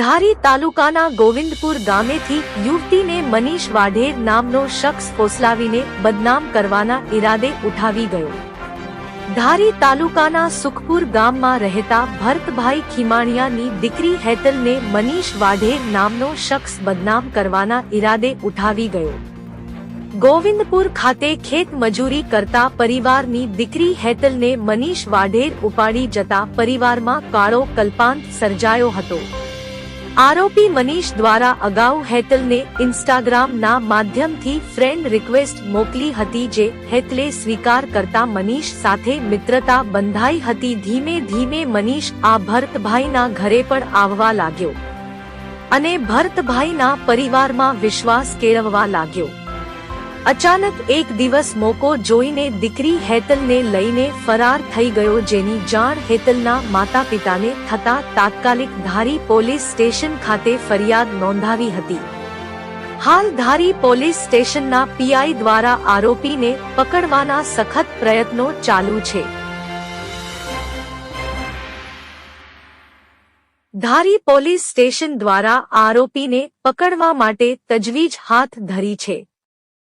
ધારી તાલુકાના ગોવિંદપુર ગામેથી યુવતીને મનીષ વાઢેર નામનો શખ્સ ફોસલાવીને બદનામ કરવાના ઈરાદે ઉઠાવી ગયો. ધારી તાલુકાના સુખપુર ગામમાં રહેતા ભરતભાઈ ખીમાણિયાની દીકરી હેતલને મનીષ વાઢેર નામનો શખ્સ બદનામ કરવાના ઈરાદે ઉઠાવી ગયો. ગોવિંદપુર ખાતે ખેત મજૂરી કરતા પરિવારની દીકરી હેતલને મનીષ વાઢેર ઉપાડી જતા પરિવારમાં કાળો કલ્પાંત સર્જાયો હતો. આરોપી મનીષ દ્વારા અગાઉ હેતલને ઇન્સ્ટાગ્રામના માધ્યમથી ફ્રેન્ડ રિક્વેસ્ટ મોકલી હતી જે હેતલે સ્વીકાર કરતા મનીષ સાથે મિત્રતા બંધાઈ હતી. ધીમે ધીમે મનીષ આ ભરતભાઈના ઘરે પણ આવવા લાગ્યો અને ભરતભાઈના પરિવારમાં વિશ્વાસ કેળવવા લાગ્યો. અચાનક એક દિવસ મોકો જોઈને દીકરી હેતલને લઈને ફરાર થઈ ગયો જેની જાણ હેતલના માતા પિતાને થતા તાત્કાલિક ધારી પોલીસ સ્ટેશન ખાતે ફરિયાદ નોંધાવી હતી. હાલ ધારી પોલીસ સ્ટેશનના પીઆઈ દ્વારા આરોપીને પકડવાના સખત પ્રયત્નો ચાલુ છે. ધારી પોલીસ સ્ટેશન દ્વારા આરોપીને પકડવા માટે તજવીજ હાથ ધરી છે.